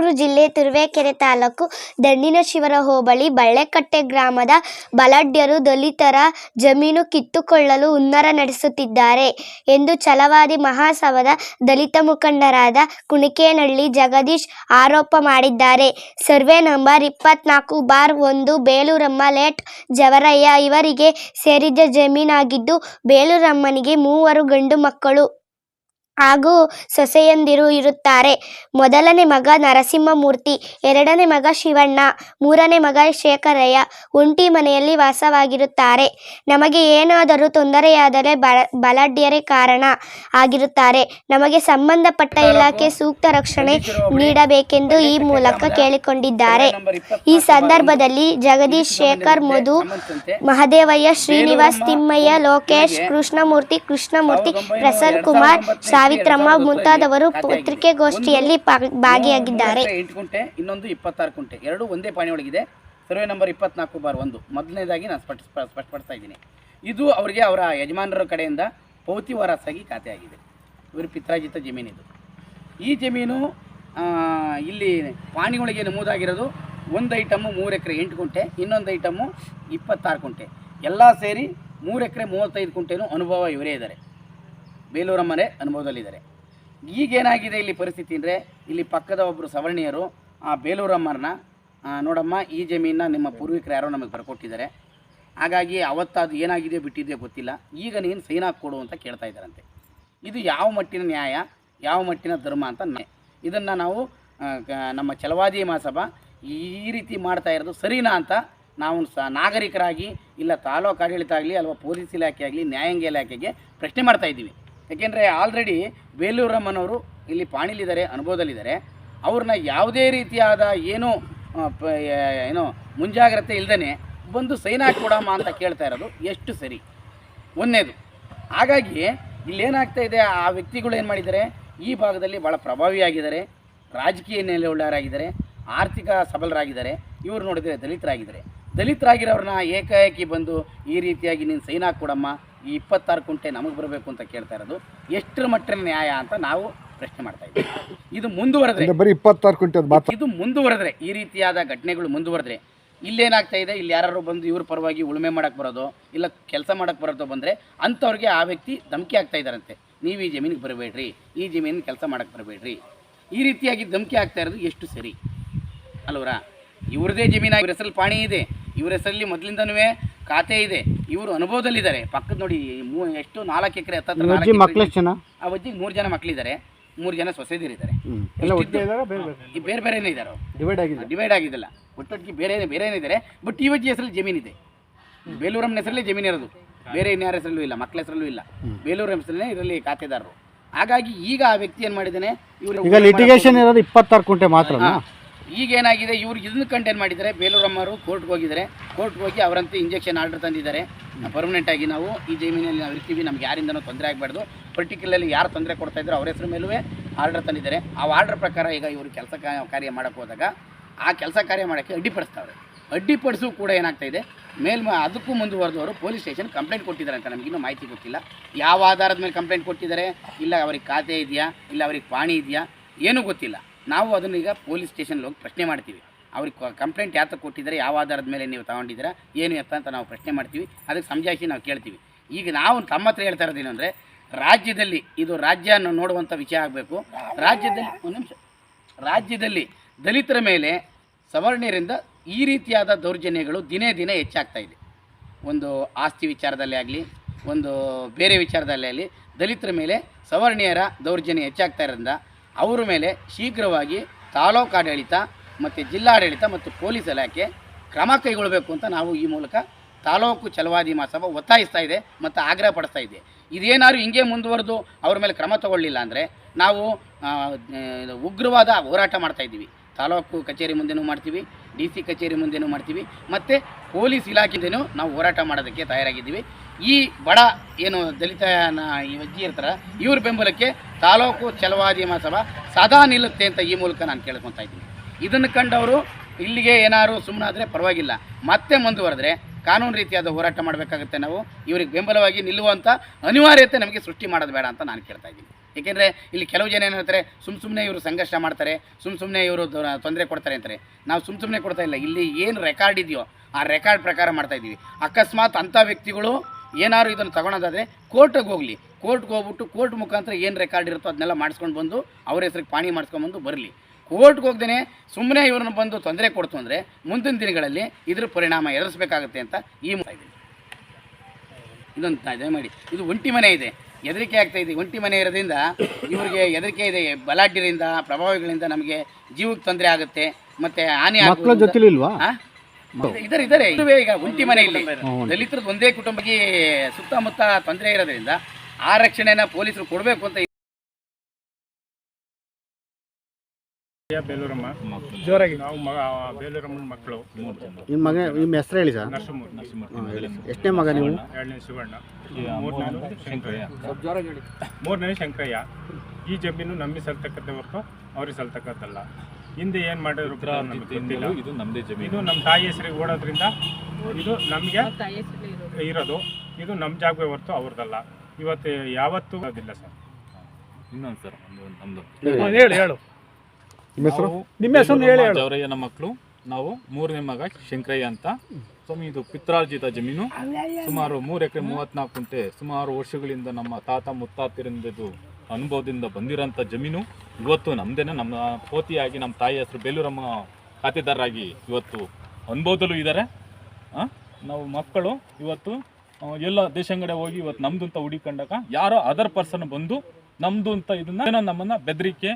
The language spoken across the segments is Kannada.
ತುಮಕೂರು ಜಿಲ್ಲೆ ತುರುವೇಕೆರೆ ತಾಲೂಕು ದಂಡಿನಶಿವರ ಹೋಬಳಿ ಬಳ್ಳೆಕಟ್ಟೆ ಗ್ರಾಮದ ಬಲಾಢ್ಯರು ದಲಿತರ ಜಮೀನು ಕಿತ್ತುಕೊಳ್ಳಲು ಉನ್ನರ ನಡೆಸುತ್ತಿದ್ದಾರೆ ಎಂದು ಛಲವಾದಿ ಮಹಾಸಭಾದ ದಲಿತ ಮುಖಂಡರಾದ ಕುಣಿಕೇನಹಳ್ಳಿ ಜಗದೀಶ್ ಆರೋಪ ಮಾಡಿದ್ದಾರೆ. ಸರ್ವೆ ನಂಬರ್ ಇಪ್ಪತ್ನಾಲ್ಕು ಬಾರ್ ಒಂದು ಬೇಲೂರಮ್ಮ ಲೇಟ್ ಜವರಯ್ಯ ಇವರಿಗೆ ಸೇರಿದ ಜಮೀನಾಗಿದ್ದು, ಬೇಲೂರಮ್ಮನಿಗೆ ಮೂವರು ಗಂಡು ಮಕ್ಕಳು. ಹಾಗೂ ಸೊಸೆಯಂದಿರು ಇರುತ್ತಾರೆ. ಮೊದಲನೇ ಮಗ ನರಸಿಂಹಮೂರ್ತಿ ಎರಡನೇ ಮಗ ಶಿವಣ್ಣ ಮೂರನೇ ಮಗ ಶೇಖರಯ್ಯ ಒಂಟಿ ಮನೆಯಲ್ಲಿ ವಾಸವಾಗಿರುತ್ತಾರೆ. ನಮಗೆ ಏನಾದರೂ ತೊಂದರೆಯಾದರೆ ಬಲ ಬಲಾಢ್ಯರೇ ಕಾರಣ ಆಗಿರುತ್ತಾರೆ. ನಮಗೆ ಸಂಬಂಧಪಟ್ಟ ಇಲಾಖೆ ಸೂಕ್ತ ರಕ್ಷಣೆ ನೀಡಬೇಕೆಂದು ಈ ಮೂಲಕ ಕೇಳಿಕೊಂಡಿದ್ದಾರೆ. ಈ ಸಂದರ್ಭದಲ್ಲಿ ಜಗದೀಶ್ ಶೇಖರ್ ಮಧು ಮಹದೇವಯ್ಯ ಶ್ರೀನಿವಾಸ್ ತಿಮ್ಮಯ್ಯ ಲೋಕೇಶ್ ಕೃಷ್ಣಮೂರ್ತಿ ಕೃಷ್ಣಮೂರ್ತಿ ಪ್ರಸನ್ನ ಕುಮಾರ್ ಸಾವಿತ್ರಮ್ಮ ಮುಂತಾದವರು ಪತ್ರಿಕೆಗೋಷ್ಠಿಯಲ್ಲಿ ಭಾಗಿಯಾಗಿದ್ದಾರೆ. ಎಂಟು ಕುಂಟೆ ಇನ್ನೊಂದು ಇಪ್ಪತ್ತಾರು ಕುಂಟೆ ಎರಡು ಒಂದೇ ಪಾಣಿ ಒಳಗಿದೆ. ಸರ್ವೆ ನಂಬರ್ ಇಪ್ಪತ್ನಾಲ್ಕು ಬಾರ್ ಒಂದು. ಮೊದಲನೇದಾಗಿ ನಾನು ಸ್ಪಷ್ಟ ಸ್ಪ- ಸ್ಪಷ್ಟಪಡಿಸ್ತಾ ಇದ್ದೀನಿ. ಇದು ಅವರಿಗೆ ಅವರ ಯಜಮಾನರ ಕಡೆಯಿಂದ ಪೌತಿ ವಾರಸಾಗಿ ಖಾತೆ ಆಗಿದೆ ಇವರು ಪಿತ್ರಾಜಿತ ಜಮೀನಿದು ಈ ಜಮೀನು ಇಲ್ಲಿ ಪಾಣಿಗಳಿಗೆ ಒಳಗೆ ನಮೂದಾಗಿರೋದು ಒಂದು ಐಟಮ್ಮು ಮೂರು ಎಕರೆ ಎಂಟು ಕುಂಟೆ ಇನ್ನೊಂದು ಐಟಮು ಇಪ್ಪತ್ತಾರು ಕುಂಟೆ ಎಲ್ಲ ಸೇರಿ ಮೂರು ಎಕರೆ ಮೂವತ್ತೈದು ಕುಂಟೆನೂ ಅನುಭವ ಇವರೇ ಇದ್ದಾರೆ. ಬೇಲೂರಮ್ಮನೇ ಅನುಭವದಲ್ಲಿದ್ದಾರೆ. ಈಗೇನಾಗಿದೆ ಇಲ್ಲಿ ಪರಿಸ್ಥಿತಿ ಅಂದರೆ ಇಲ್ಲಿ ಪಕ್ಕದ ಒಬ್ಬರು ಸವರ್ಣೀಯರು, ಆ ಬೇಲೂರಮ್ಮರನ್ನ ನೋಡಮ್ಮ ಈ ಜಮೀನನ್ನ ನಿಮ್ಮ ಪೂರ್ವಿಕರು ಯಾರೋ ನಮಗೆ ಬರ್ಕೊಟ್ಟಿದ್ದಾರೆ. ಹಾಗಾಗಿ ಅವತ್ತು ಅದು ಏನಾಗಿದೆಯೋ ಬಿಟ್ಟಿದೆಯೋ ಗೊತ್ತಿಲ್ಲ. ಈಗ ನೀನು ಸೈನ್ ಕೊಡು ಅಂತ ಕೇಳ್ತಾ ಇದ್ದಾರಂತೆ. ಇದು ಯಾವ ಮಟ್ಟಿನ ನ್ಯಾಯ, ಯಾವ ಮಟ್ಟಿನ ಧರ್ಮ ಅಂತ ಇದನ್ನು ನಾವು ನಮ್ಮ ಚಲವಾದಿ ಮಹಾಸಭಾ ಈ ರೀತಿ ಮಾಡ್ತಾ ಇರೋದು ಸರಿನಾ ಅಂತ ನಾವು ಸ, ನಾಗರಿಕರಾಗಿ ಇಲ್ಲ ತಾಲೂಕು ಆಡಳಿತ ಆಗಲಿ ಅಥವಾ ಪೊಲೀಸ್ ಇಲಾಖೆ ಆಗಲಿ ನ್ಯಾಯಾಂಗ ಇಲಾಖೆಗೆ ಪ್ರಶ್ನೆ ಮಾಡ್ತಾ ಇದ್ದೀವಿ. ಯಾಕೆಂದರೆ ಆಲ್ರೆಡಿ ಬೇಲೂರಮ್ಮನವರು ಇಲ್ಲಿ ಪಾಣಿಲಿದ್ದಾರೆ, ಅನುಭವದಲ್ಲಿದ್ದಾರೆ. ಅವ್ರನ್ನ ಯಾವುದೇ ರೀತಿಯಾದ ಏನು ಏನೋ ಮುಂಜಾಗ್ರತೆ ಇಲ್ಲದೇ ಬಂದು ಸೈನ್ ಹಾಕ್ಕೊಡಮ್ಮ ಅಂತ ಕೇಳ್ತಾ ಇರೋದು ಎಷ್ಟು ಸರಿ. ಒಂದನೇದು, ಹಾಗಾಗಿ ಇಲ್ಲೇನಾಗ್ತಾ ಇದೆ, ಆ ವ್ಯಕ್ತಿಗಳು ಏನು ಮಾಡಿದ್ದಾರೆ, ಈ ಭಾಗದಲ್ಲಿ ಭಾಳ ಪ್ರಭಾವಿಯಾಗಿದ್ದಾರೆ, ರಾಜಕೀಯ ನೆಲೆಯುಳ್ಳವರಾಗಿದ್ದಾರೆ, ಆರ್ಥಿಕ ಸಬಲರಾಗಿದ್ದಾರೆ, ಇವರು ನೋಡಿದರೆ ದಲಿತರಾಗಿದ್ದಾರೆ. ದಲಿತರಾಗಿರೋರನ್ನ ಏಕಾಏಕಿ ಬಂದು ಈ ರೀತಿಯಾಗಿ ನೀನು ಸೈನ್ ಹಾಕ್ಕೊಡಮ್ಮ ಈ ಇಪ್ಪತ್ತಾರು ಕುಂಟೆ ನಮಗೆ ಬರಬೇಕು ಅಂತ ಕೇಳ್ತಾ ಇರೋದು ಎಷ್ಟರ ಮಟ್ಟಿನ ನ್ಯಾಯ ಅಂತ ನಾವು ಪ್ರಶ್ನೆ ಮಾಡ್ತಾ ಇದ್ದೀವಿ. ಇದು ಮುಂದುವರೆದ್ರೆ ಬರೀ ಇಪ್ಪತ್ತಾರು ಕುಂಟೆ ಇದು ಮುಂದುವರೆದ್ರೆ ಈ ರೀತಿಯಾದ ಘಟನೆಗಳು ಮುಂದುವರೆದ್ರೆ ಇಲ್ಲೇನಾಗ್ತಾ ಇದೆ ಇಲ್ಲಿ ಯಾರು ಬಂದು ಇವ್ರ ಪರವಾಗಿ ಉಳುಮೆ ಮಾಡಕ್ಕೆ ಬರೋದು ಇಲ್ಲ ಕೆಲಸ ಮಾಡಕ್ಕೆ ಬರೋದು ಬಂದರೆ ಅಂಥವ್ರಿಗೆ ಆ ವ್ಯಕ್ತಿ ಧಮಕಿ ಆಗ್ತಾ ಇದ್ದಾರಂತೆ. ನೀವು ಈ ಜಮೀನಿಗೆ ಬರಬೇಡ್ರಿ ಈ ಜಮೀನಿಗೆ ಕೆಲಸ ಮಾಡಕ್ಕೆ ಬರಬೇಡ್ರಿ. ಈ ರೀತಿಯಾಗಿ ಧಮಕಿ ಆಗ್ತಾ ಇರೋದು ಎಷ್ಟು ಸರಿ? ಅಲ್ವರ? ಇವ್ರದೇ ಜಮೀನಾಗಿ ಇವ್ರ ಹೆಸರಲ್ಲಿ ಪಾಣಿ ಇದೆ ಇವ್ರ ಹೆಸರಲ್ಲಿ ಮೊದಲಿಂದನೂ ಖಾತೆ ಇದೆ. ಇವರು ಅನುಭವದಲ್ಲಿದ್ದಾರೆ. ಪಕ್ಕದ ನೋಡಿ ಮೂ ಎಷ್ಟು ನಾಲ್ಕು ಎಕರೆ ಹತ್ತತ್ರ ಅಜ್ಜಿ ಎಷ್ಟು ಜನ? ಆ ಅಜ್ಜಿಗೆ ಮೂರು ಜನ ಮಕ್ಕಳಿದ್ದಾರೆ ಮೂರು ಜನ ಸೊಸೆದಿರಿದ್ದಾರೆ. ಬೇರೆ ಬೇರೆ? ಬೇರೆ ಬೇರೆನೇ ಇದ್ದಾರೆ ಡಿವೈಡ್ ಆಗಿದೆ ಡಿವೈಡ್ ಆಗಿದ್ದಲ್ಲ. ಒಟ್ಟೊಟ್ಟಿಗೆ ಬೇರೆ ಬೇರೆನೇ ಇದ್ದಾರೆ ಬಟ್ ಈ ವಜ್ಜಿ ಹೆಸರಲ್ಲಿ ಜಮೀನಿದೆ ಬೇಲೂರಮ್ಮನ ಹೆಸರಲ್ಲೇ ಜಮೀನ್ ಇರೋದು. ಬೇರೆ ಇನ್ಯಾರ ಹೆಸರಲ್ಲೂ ಇಲ್ಲ ಮಕ್ಕಳ ಹೆಸರಲ್ಲೂ ಇಲ್ಲ. ಬೇಲೂರು ಹೆಸರಲ್ಲೇ ಇದರಲ್ಲಿ ಖಾತೆದಾರರು. ಹಾಗಾಗಿ ಈಗ ಆ ವ್ಯಕ್ತಿ ಏನು ಮಾಡಿದ್ದಾನೆ? ಇವರು ಈಗ ಲಿಟಿಗೇಷನ್ ಇರೋದು ಇಪ್ಪತ್ತಾರು ಕುಂಟೆ ಮಾತ್ರನಾ? ಈಗ ಏನಾಗಿದೆ ಇವ್ರು ಇದನ್ನ ಕಂಟೇನ್ ಮಾಡಿದ್ದಾರೆ? ಬೇಲೂರಮ್ಮರು ಕೋರ್ಟ್ಗೆ ಹೋಗಿದ್ದಾರೆ. ಕೋರ್ಟ್ಗೆ ಹೋಗಿ ಅವರಂತೆ ಇಂಜೆಕ್ಷನ್ ಆರ್ಡರ್ ತಂದಿದ್ದಾರೆ. ಪರ್ಮನೆಂಟ್ ಆಗಿ ನಾವು ಈ ಜಮೀನಲ್ಲಿ ನಾವು ಇರ್ತೀವಿ. ನಮ್ಗೆ ಯಾರಿಂದನೂ ತೊಂದರೆ ಆಗಬಾರ್ದು. ಪರ್ಟಿಕ್ಯುಲರ್ಲಿ ಯಾರು ತೊಂದರೆ ಕೊಡ್ತಾ ಇದ್ರು ಅವ್ರ ಹೆಸರು ಮೇಲೂ ಆರ್ಡರ್ ತಂದಿದ್ದಾರೆ. ಆ ಆರ್ಡರ್ ಪ್ರಕಾರ ಈಗ ಇವರು ಕೆಲಸ ಕಾರ್ಯ ಮಾಡೋಕ್ಕೆ ಹೋದಾಗ ಆ ಕೆಲಸ ಕಾರ್ಯ ಮಾಡೋಕ್ಕೆ ಅಡ್ಡಿಪಡಿಸ್ತಾವ್ರೆ. ಅಡ್ಡಿಪಡಿಸು ಕೂಡ ಏನಾಗ್ತಾ ಇದೆ? ಮೇಲ್ಮ ಅದಕ್ಕೂ ಮುಂದುವರೆದವರು ಪೊಲೀಸ್ ಸ್ಟೇಷನ್ ಕಂಪ್ಲೇಂಟ್ ಕೊಟ್ಟಿದ್ದಾರೆ ಅಂತ ನಮಗಿನ್ನೂ ಮಾಹಿತಿ ಗೊತ್ತಿಲ್ಲ. ಯಾವ ಆಧಾರದ ಮೇಲೆ ಕಂಪ್ಲೇಂಟ್ ಕೊಟ್ಟಿದ್ದಾರೆ? ಇಲ್ಲ ಅವ್ರಿಗೆ ಖಾತೆ ಇದೆಯಾ? ಇಲ್ಲ ಅವ್ರಿಗೆ ಪಾಣಿ ಇದೆಯಾ? ಏನೂ ಗೊತ್ತಿಲ್ಲ. ನಾವು ಅದನ್ನ ಈಗ ಪೊಲೀಸ್ ಸ್ಟೇಷನ್ಗೆ ಹೋಗಿ ಪ್ರಶ್ನೆ ಮಾಡ್ತೀವಿ. ಅವ್ರಿಗೆ ಕಂಪ್ಲೇಂಟ್ ಯಾತ ಕೊಟ್ಟಿದ್ದಾರೆ, ಯಾವ ಆಧಾರದ ಮೇಲೆ ನೀವು ತಗೊಂಡಿದ್ದೀರಾ, ಏನು ಎತ್ತ ಅಂತ ನಾವು ಪ್ರಶ್ನೆ ಮಾಡ್ತೀವಿ. ಅದಕ್ಕೆ ಸಮಜಾಯಿಸಿ ನಾವು ಕೇಳ್ತೀವಿ. ಈಗ ನಾವು ತಮ್ಮ ಹತ್ರ ಹೇಳ್ತಾ ಇರೋದೇನು ಅಂದರೆ, ರಾಜ್ಯದಲ್ಲಿ ಇದು ರಾಜ್ಯ ನೋಡುವಂಥ ವಿಷಯ ಆಗಬೇಕು. ರಾಜ್ಯದಲ್ಲಿ ಒಂದು ನಿಮಿಷ. ರಾಜ್ಯದಲ್ಲಿ ದಲಿತರ ಮೇಲೆ ಸವರ್ಣೀಯರಿಂದ ಈ ರೀತಿಯಾದ ದೌರ್ಜನ್ಯಗಳು ದಿನೇ ದಿನೇ ಹೆಚ್ಚಾಗ್ತಾ ಇದೆ. ಒಂದು ಆಸ್ತಿ ವಿಚಾರದಲ್ಲಿ ಆಗಲಿ, ಒಂದು ಬೇರೆ ವಿಚಾರದಲ್ಲಿ ಆಗಲಿ, ದಲಿತರ ಮೇಲೆ ಸವರ್ಣೀಯರ ದೌರ್ಜನ್ಯ ಹೆಚ್ಚಾಗ್ತಾ ಇರೋದ್ರಿಂದ ಅವರ ಮೇಲೆ ಶೀಘ್ರವಾಗಿ ತಾಲೂಕು ಆಡಳಿತ ಮತ್ತು ಜಿಲ್ಲಾಡಳಿತ ಮತ್ತು ಪೊಲೀಸ್ ಇಲಾಖೆ ಕ್ರಮ ಕೈಗೊಳ್ಳಬೇಕು ಅಂತ ನಾವು ಈ ಮೂಲಕ ತಾಲೂಕು ಚಲವಾದಿ ಮಹಾಸಭಾ ಒತ್ತಾಯಿಸ್ತಾ ಇದೆ ಮತ್ತು ಆಗ್ರಹ ಪಡಿಸ್ತಾ ಇದೆ. ಇದೇನಾದ್ರು ಹಿಂಗೆ ಮುಂದುವರೆದು ಅವ್ರ ಮೇಲೆ ಕ್ರಮ ತಗೊಳ್ಳಿಲ್ಲ ಅಂದರೆ ನಾವು ಉಗ್ರವಾದ ಹೋರಾಟ ಮಾಡ್ತಾ ಇದ್ದೀವಿ. ತಾಲೂಕು ಕಚೇರಿ ಮುಂದೆನೂ ಮಾಡ್ತೀವಿ, ಡಿ ಸಿ ಕಚೇರಿ ಮುಂದೆನೂ ಮಾಡ್ತೀವಿ, ಮತ್ತು ಪೊಲೀಸ್ ಇಲಾಖೆಯಿಂದನೂ ನಾವು ಹೋರಾಟ ಮಾಡೋದಕ್ಕೆ ತಯಾರಾಗಿದ್ದೀವಿ. ಈ ಬಡ ಏನು ದಲಿತ ಈ ಅಜ್ಜಿ ಇರ್ತಾರೆ, ಇವ್ರ ಬೆಂಬಲಕ್ಕೆ ತಾಲೂಕು ಚಲವಾದಿ ಮಹಾಸಭಾ ಸದಾ ನಿಲ್ಲುತ್ತೆ ಅಂತ ಈ ಮೂಲಕ ನಾನು ಕೇಳ್ಕೊತಾ ಇದ್ದೀನಿ. ಇದನ್ನು ಕಂಡವರು ಇಲ್ಲಿಗೆ ಏನಾದ್ರು ಸುಮ್ಮನಾದರೆ ಪರವಾಗಿಲ್ಲ. ಮತ್ತೆ ಮುಂದುವರೆದ್ರೆ ಕಾನೂನು ರೀತಿಯಾದ ಹೋರಾಟ ಮಾಡಬೇಕಾಗುತ್ತೆ ನಾವು, ಇವ್ರಿಗೆ ಬೆಂಬಲವಾಗಿ ನಿಲ್ಲುವಂಥ ಅನಿವಾರ್ಯತೆ ನಮಗೆ ಸೃಷ್ಟಿ ಮಾಡೋದು ಬೇಡ ಅಂತ ನಾನು ಕೇಳ್ತಾ ಇದ್ದೀನಿ. ಏಕೆಂದರೆ ಇಲ್ಲಿ ಕೆಲವು ಜನ ಏನು ಹೇಳ್ತಾರೆ ಸುಮ್ಮ ಸುಮ್ಮನೆ ಇವರು ಸಂಘರ್ಷ ಮಾಡ್ತಾರೆ ಸುಮ್ಮ ಸುಮ್ಮನೆ ಇವರು ತೊಂದರೆ ಕೊಡ್ತಾರೆ ಅಂತಾರೆ. ನಾವು ಸುಮ್ಮ ಸುಮ್ಮನೆ ಕೊಡ್ತಾ ಇಲ್ಲ, ಇಲ್ಲಿ ಏನು ರೆಕಾರ್ಡ್ ಇದೆಯೋ ಆ ರೆಕಾರ್ಡ್ ಪ್ರಕಾರ ಮಾಡ್ತಾ ಇದ್ದೀವಿ. ಅಕಸ್ಮಾತ್ ಅಂಥ ವ್ಯಕ್ತಿಗಳು ಏನಾದ್ರು ಇದನ್ನು ತಗೊಳೋದಾದರೆ ಕೋರ್ಟಿಗೆ ಹೋಗಲಿ. ಕೋರ್ಟ್ಗೆ ಹೋಗ್ಬಿಟ್ಟು ಕೋರ್ಟ್ ಮುಖಾಂತರ ಏನು ರೆಕಾರ್ಡ್ ಇರುತ್ತೋ ಅದನ್ನೆಲ್ಲ ಮಾಡಿಸ್ಕೊಂಡು ಬಂದು ಅವ್ರ ಹೆಸ್ರಿಗೆ ಪಾಣಿ ಮಾಡಿಸ್ಕೊಂಡ್ಬಂದು ಬರಲಿ. ಕೋರ್ಟ್ಗೆ ಹೋಗ್ದೇ ಸುಮ್ಮನೆ ಇವ್ರನ್ನ ಬಂದು ತೊಂದರೆ ಕೊಡ್ತು ಅಂದರೆ ಮುಂದಿನ ದಿನಗಳಲ್ಲಿ ಇದ್ರ ಪರಿಣಾಮ ಎದುರಿಸ್ಬೇಕಾಗುತ್ತೆ ಅಂತ ಈ ಮುಖ ಇದೆ ಇದೊಂದು ಮಾಡಿ ಇದು ಒಂಟಿ ಮನೆ ಇದೆ. ಹೆದರಿಕೆ ಆಗ್ತಾ ಇದೆ. ಒಂಟಿ ಮನೆ ಇರೋದ್ರಿಂದ ಇವರಿಗೆ ಹೆದರಿಕೆ ಇದೆ. ಬಲಾಢ್ಯರಿಂದ ಪ್ರಭಾವಿಗಳಿಂದ ನಮಗೆ ಜೀವಕ್ಕೆ ತೊಂದರೆ ಆಗುತ್ತೆ. ಮತ್ತೆ ಹಾನಿ ಮಕ್ಕಳ ಆ? ಇದಾರೆ ಇದಾರೆ ಈಗ ಒಂಟಿ ಮನೆಯಲ್ಲಿ. ದಲಿತರದ್ದು ಒಂದೇ ಕುಟುಂಬಕ್ಕೆ ಸುತ್ತಮುತ್ತ ತೊಂದರೆ ಇರೋದ್ರಿಂದ ಆ ರಕ್ಷಣೆನ ಪೊಲೀಸರು ಕೊಡಬೇಕು ಅಂತ ಬೇಲೂರಮ್ಮ? ಜೋರಾಗಿ. ನಾವು ಮಗ ಬೇಲೂರಮ್ಮನ ಮಕ್ಕಳು. ನಿಮ್ಮ ಮಗ ನಿಮ್ಮ ಹೆಸರು ಹೇಳಿ ಸರ್. ನರಸಿಂಹ ಎಷ್ಟನೇ ಮಗ ನೀವು? ಎರಡನೇ ಶಿವಣ್ಣ. ಮೂರನೇ ಶಂಕರಯ್ಯ ಮೂರನೇ ಶಂಕರಯ್ಯ ಈ ಜಮೀನು ನಮಗೆ ಸಲ್ತಕ್ಕಂಥ ಹೊರತು ಅವ್ರಿಗೆ ಸಲ್ತಕ್ಕಂತಲ್ಲ ಹಿಂದೆ ಏನ್ ಮಾಡಿದ್ರು ಇದು ನಮ್ಮದೇ ಜಮೀನು. ಇದು ನಮ್ಮ ತಾಯಿ ಹೆಸರಿಗೆ ಓಡೋದ್ರಿಂದ ಇದು ನಮ್ಗೆ ಇರೋದು. ಇದು ನಮ್ಮ ಜಾಗವೇ ಹೊರತು ಅವ್ರದ್ದಲ್ಲ ಇವತ್ತು ಯಾವತ್ತೂ ಅದಿಲ್ಲ ಸರ್. ಇನ್ನೊಂದು ಸರ್ ಒಂದು ನಮ್ದು. ಹೇಳಿ. ಹೇಳು ನಿಮ್ಮ ಹೆಸರು? ಹೇಳಿ ಮಕ್ಕಳು. ನಾವು ಮೂರನೇ ಮಗ ಶಂಕರಯ್ಯ ಅಂತ. ಸ್ವಾಮಿ ಇದು ಪಿತ್ರಾರ್ಜಿತ ಜಮೀನು. ಸುಮಾರು ಮೂರು ಎಕರೆ ಮೂವತ್ನಾಲ್ಕು ಕುಂಟೆ ಸುಮಾರು ವರ್ಷಗಳಿಂದ ನಮ್ಮ ತಾತ ಮುತ್ತಾತಿರಿಂದ ಇದು ಅನುಭವದಿಂದ ಬಂದಿರೋಂಥ ಜಮೀನು ಇವತ್ತು ನಮ್ಮದೇನೆ ನಮ್ಮ ಪೋತಿಯಾಗಿ ನಮ್ಮ ತಾಯಿ ಹೆಸರು ಬೇಲೂರಮ್ಮ ಖಾತೆದಾರರಾಗಿ ಇವತ್ತು ಅನುಭವದಲ್ಲೂ ಇದ್ದಾರೆ ನಾವು ಮಕ್ಕಳು ಇವತ್ತು ಎಲ್ಲ ದೇಶಂಗಡೆ ಹೋಗಿ ಇವತ್ತು ನಮ್ದು ಅಂತ ಹುಡಿಕೊಂಡಾಗ ಯಾರೋ ಅದರ್ ಪರ್ಸನ್ ಬಂದು ನಮ್ದು ಅಂತ ಇದನ್ನ ನಮ್ಮನ್ನು ಬೆದರಿಕೆ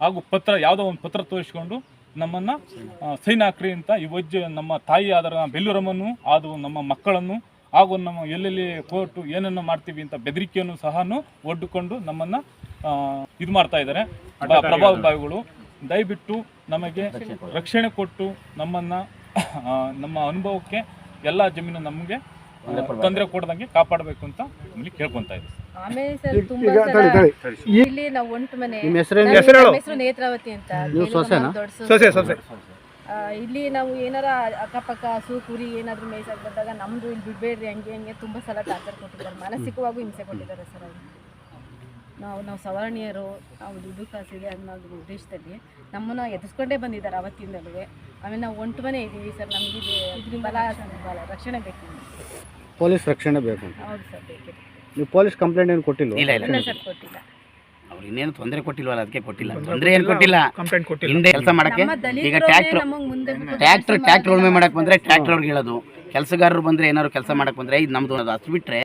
ಹಾಗೂ ಪತ್ರ, ಯಾವುದೋ ಒಂದು ಪತ್ರ ತೋರಿಸ್ಕೊಂಡು ನಮ್ಮನ್ನ ಸೈನ್ ಹಾಕ್ರಿ ಅಂತ ಈ ವಜ್ಜೆ ನಮ್ಮ ತಾಯಿ ಆದರ ಬೆಲ್ಲೂರಮ್ಮನ್ನು ಅದು ನಮ್ಮ ಮಕ್ಕಳನ್ನು ಹಾಗೂ ನಮ್ಮ ಎಲ್ಲೆಲ್ಲಿ ಕೋರ್ಟು ಏನನ್ನು ಮಾಡ್ತೀವಿ ಅಂತ ಬೆದರಿಕೆಯನ್ನು ಸಹ ಒಡ್ಡಿಕೊಂಡು ನಮ್ಮನ್ನ ಇದು ಮಾಡ್ತಾ ಇದ್ದಾರೆ. ಪ್ರಭಾವಿಗಳು ದಯವಿಟ್ಟು ನಮಗೆ ರಕ್ಷಣೆ ಕೊಟ್ಟು ನಮ್ಮನ್ನ ನಮ್ಮ ಅನುಭವಕ್ಕೆ ಎಲ್ಲ ಜಮೀನು ನಮಗೆ ತೊಂದರೆ ಕೊಡದಂಗೆ ಕಾಪಾಡಬೇಕು ಅಂತ ನಮಗೆ ಕೇಳ್ಕೊಂತಾ ಇದ್ದೀವಿ. ಆಮೇಲೆ ಸರ್ ತುಂಬಾ ಈಗ ಸಲ ತಡಿ ತಡಿ. ಇಲ್ಲಿ ನಾವು ಒಂಟು ಮನೆ. ನಿಮ್ಮ ಹೆಸರು ನೇತ್ರಾವತಿ ಅಂತ? ದೊಡ್ಡ ಇಲ್ಲಿ ನಾವು ಏನಾರ ಅಕ್ಕಪಕ್ಕ ಹಸು ಕುರಿ ಏನಾದರೂ ಮೇಯ್ಸಕ್ ಬಂದಾಗ ನಮ್ದು ಇಲ್ಲಿ ಬಿಡಬೇಡ್ರಿ ಹಂಗೆ ಹಂಗೆ ತುಂಬಾ ಸಲ ಟಾರ್ಚರ್ ಕೊಟ್ಟಿದ್ದಾರೆ. ಮಾನಸಿಕವಾಗೂ ಹಿಂಸೆ ಕೊಟ್ಟಿದ್ದಾರೆ ಸರ್ ಅವರು. ನಾವು ನಾವು ಸವರ್ಣೀಯರು ನಾವು ದುಡ್ಡು ಕಾಸಿದೆ ಅನ್ನೋದು ಉದ್ದೇಶದಲ್ಲಿ ನಮ್ಮನ್ನ ಎದುರಿಸ್ಕೊಂಡೇ ಬಂದಿದ್ದಾರೆ ಅವತ್ತಿಂದಲೂ ಆಮೇಲೆ ನಾವು ಒಂಟು ಮನೆ ಇದ್ದೀವಿ ಸರ್ ನಮಗೆ ಇದು ಬಲ ಬಲ ರಕ್ಷಣೆ ಬೇಕು ಪೊಲೀಸ್ ರಕ್ಷಣೆ ಬೇಕು ಹೌದು ಸರ್ ಬೇಕಿದೆ. ನೀವು ಪೊಲೀಸ್ ಕಂಪ್ಲೇಂಟ್ ಏನು ಇಲ್ಲ. ಇಲ್ಲ ಸರ್ ಕೊಟ್ಟಿಲ್ಲ. ಅವ್ರು ಇನ್ನೇನು ತೊಂದರೆ ಕೊಟ್ಟಿಲ್ವಲ್ಲ ಅದಕ್ಕೆ ಕೊಟ್ಟಿಲ್ಲ. ತೊಂದರೆ ಏನು ಕೊಟ್ಟಿಲ್ಲ ಕಂಪ್ಲೇಂಟ್ ಕೊಟ್ಟಿಲ್ಲ. ಹಿಂದೆ ಕೆಲಸ ಮಾಡಕ್ಕೆ ಈಗ ಟ್ಯಾಕ್ಟ್ರ್ ಟ್ರ್ಯಾಕ್ಟರ್ ಟ್ಯಾಕ್ಟ್ರ್ ಟ್ರ್ಯಾಕ್ಟರ್ ಉಳುಮೆ ಮಾಡಕ್ ಬಂದ್ರೆ ಟ್ರ್ಯಾಕ್ಟರ್ ಅವ್ರಿಗೆ ಹೇಳೋದು. ಕೆಲಸಗಾರರು ಬಂದ್ರೆ ಏನಾದ್ರು ಕೆಲಸ ಮಾಡಕ್ಕೆ ಬಂದ್ರೆ ಇದು ನಮ್ಮದು ಅದು. ಅಷ್ಟು ಬಿಟ್ರೆ